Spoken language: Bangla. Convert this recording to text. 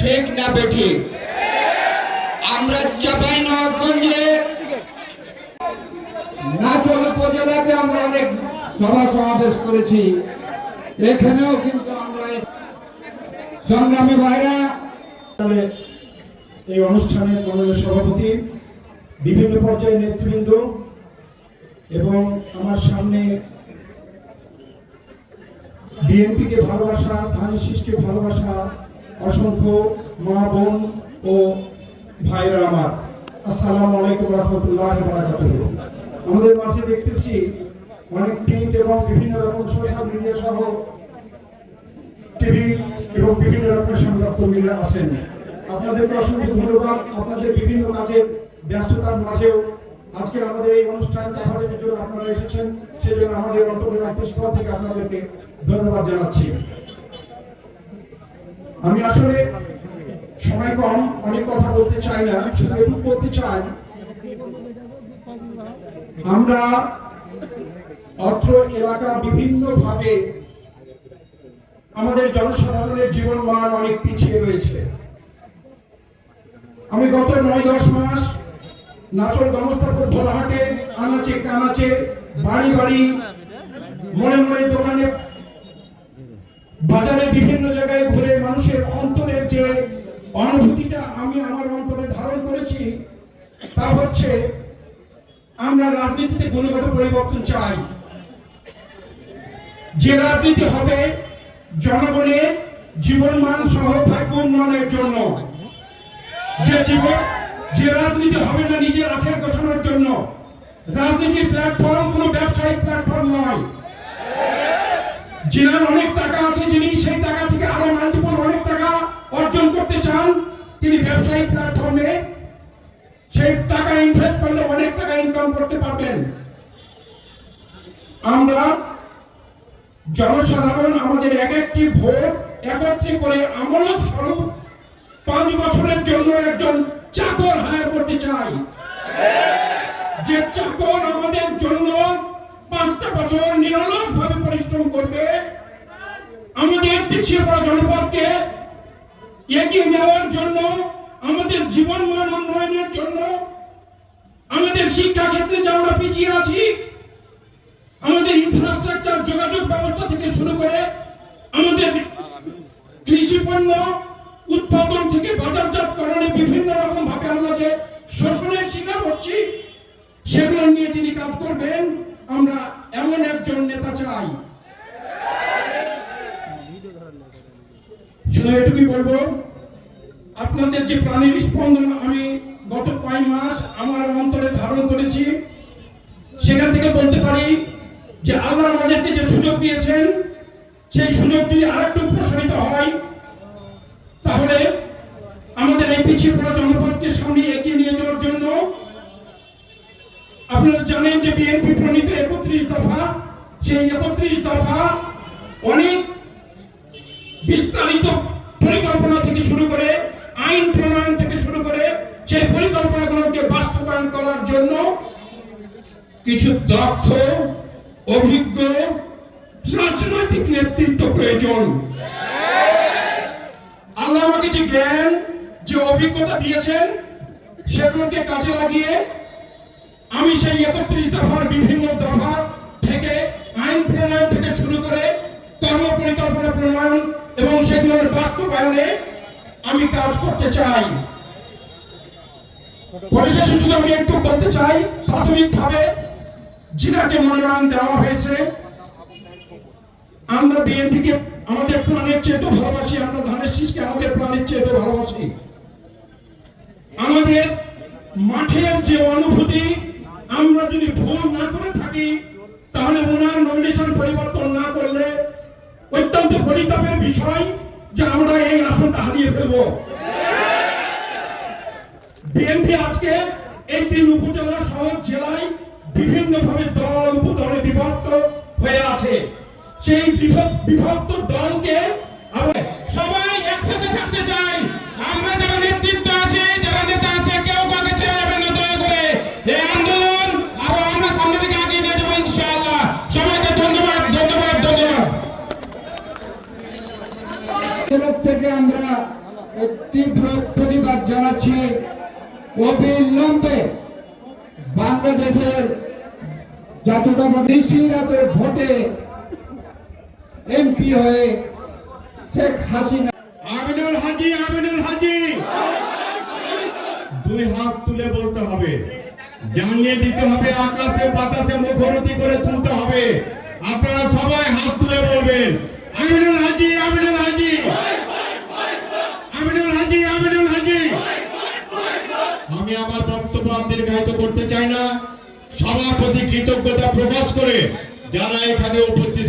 ঠিক না বেঠিক। আমরা চাপাই নবাবগঞ্জে নাচল উপজেলাতে আমরা অনেক সভা সমাবেশ করেছি। এখানেও কিন্তু আমরা এই অনুষ্ঠানের সভাপতি, বিভিন্ন পর্যায়ের নেতৃবৃন্দ এবং আমার সামনে বিএনপিকে ভালোবাসা শীষকে ভালোবাসা, অসংখ্য মা বোন ও ভাইরা আমার, আসসালামু আলাইকুম রহমতুল্লাহ বারাকাতুহ। আমাদের মাঝে দেখতেছি অনেক প্রিন্ট এবং বিভিন্ন রকম সোশ্যাল মিডিয়া সহ টিভি এবং বিভিন্ন রকমের সংবাদ কর্মীরা আছেন। আপনাদেরকে অসংখ্য ধন্যবাদ। আপনাদের বিভিন্ন কাজের ব্যস্ততার মাঝেও আজকের আমাদের এই অনুষ্ঠান কাভারেজের জন্য আপনারা এসেছেন, সেজন্য আমাদের অন্তরের আত্মীয় থেকে আপনাদেরকে ধন্যবাদ জানাচ্ছি। আমি আসলে সময় কম, অনেক কথা বলতে চাই না শুধু এটুকু বলতে চাই, আমরা অত্র এলাকা বিভিন্নভাবে আমাদের জনসাধারণের জীবন মান অনেক পিছিয়ে রয়েছে। আমি গত নয় দশ মাস নাচল গমস্তাপুর ভোলাহাটে, আনাচে কানাচে, বাড়ি বাড়ি, মনে মনে দোকানে, বাজারে বিভিন্ন জায়গায় ঘুরে মানুষের অন্তরের যে অনুভূতিটা আমি আমার অন্তরে ধারণ করেছি, তা হচ্ছে আমরা রাজনীতিতে গুণগত পরিবর্তন চাই। যে রাজনীতি হবে জনগণের জীবনমান সহ ভাগ্য উন্নয়নের জন্য। যে জীবন, যে রাজনীতি হবে না নিজের আখের গঠনের জন্য। রাজনীতির প্ল্যাটফর্ম কোনো ব্যবসায়িক প্ল্যাটফর্ম নয়। যিনার অনেক টাকা আছে যিনি সেই চান, তিনি ব্যবসায়িক প্ল্যাটফর্মে সেই টাকা ইনভেস্ট করলে অনেক টাকা ইনকাম করতে পারবেন। আমরা জনসাধারণ আমাদের এক একটি ভোট একত্রে করে আমানত স্বরূপ পাঁচ বছরের জন্য একজন চাকর হায়ার করতে চাই। যে চাকর আমাদের জন্য পাঁচটা বছর নিরলস ভাবে পরিশ্রম করবে, আমাদের পিছিয়ে পড়া জনপদকে এগিয়ে নেওয়ার জন্য, আমাদের জীবন মান উন্নয়নের জন্য, আমাদের শিক্ষা ক্ষেত্রে যে আমরা পিছিয়ে আছি, আমাদের ইনফ্রাস্ট্রাকচার যোগাযোগ ব্যবস্থা থেকে শুরু করে আমাদের কৃষি পণ্য উৎপাদন থেকে বাজারজাতকরণে বিভিন্ন রকম ভাবে আমরা যে শোষণের শিকার হচ্ছি, সেগুলো নিয়ে যিনি কাজ করবেন, আমরা এমন একজন নেতা চাই। শুধু এটুকুই বলব, আপনাদের যে প্রাণীর স্পন্দন আমি গত কয় মাস আমার অন্তরে ধারণ করেছি, সেখান থেকে বলতে পারি যে আল্লাহ আমাদেরকে যে সুযোগ দিয়েছেন, সেই সুযোগ যদি আরেকটু প্রসারিত হয়, তাহলে আমাদের এই পিছিয়ে পড়া জনপদকে সামনে এগিয়ে নিয়ে যাওয়ার জন্য আপনারা জানেন যে বিএনপি প্রণীত একত্রিশ দফা, সেই একত্রিশ দফা অনেক বিস্তারিত পরিকল্পনা থেকে শুরু করে, আইন প্রণয়ন থেকে শুরু করে সেই পরিকল্পনাগুলোকে বাস্তবায়ন করার জন্য কিছু দক্ষ, অভিজ্ঞ, রাজনৈতিক নেতৃত্ব প্রয়োজন। আল্লাহ আমাকে যে জ্ঞান, যে অভিজ্ঞতা দিয়েছেন, সেগুলোকে কাজে লাগিয়ে আমি সেই একত্রিশ দফার বিভিন্ন দফা থেকে আইন প্রণয়ন থেকে শুরু করে কর্ম পরিকল্পনা প্রণয়ন এবং সেগুলোর বাস্তবায়নে আমি কাজ করতে চাই। পরিশেষে শুধু আমি একটু বলতে চাই, প্রাথমিকভাবে জিনাকে মনোনয়ন দেওয়া হয়েছে। আমরা বিএনপিকে, আমাদের প্রাণের চেয়ে তো ভালোবাসি, আমরা ধানের শীষকে আমাদের প্রাণের চেয়ে তো ভালোবাসি। আমাদের মাঠের যে অনুভূতি, আমরা যদি ভুল না করে থাকি, তাহলে ওনার নমিনেশন পরিবর্তন না করলে অত্যন্ত পরিতাপের বিষয় যে আমরা এই আসনটা হারিয়ে ফেলব। বিএনপি আজকে এই তিন উপজেলা সহ জেলায় বিভিন্ন বিভিন্নভাবে দল উপদলে বিভক্ত হয়ে আছে। সেই বিভ- বিভক্ত দলকে থেকে আমরা তীব্র প্রতিবাদ জানাচ্ছি। অবিলম্বে বাংলাদেশের জাতীয়তাবাদী ভোটে এমপি হয়ে শেখ হাসিনা আমিনুল হাজি আমিনুল হাজি! দুই হাত তুলে বলতে হবে। জানিয়ে দিতে হবে, আকাশে বাতাসে মুখরতি করে তুলতে হবে। আপনারা সবাই হাত তুলে বলবেন, আমিনুল হাজি আমিনুল হাজি আমিনুল হাজি আমিনুল হাজি আমি আমার বক্তব্য দীর্ঘায়িত করতে চাই না। সবার প্রতি কৃতজ্ঞতা প্রকাশ করে যারা এখানে উপস্থিত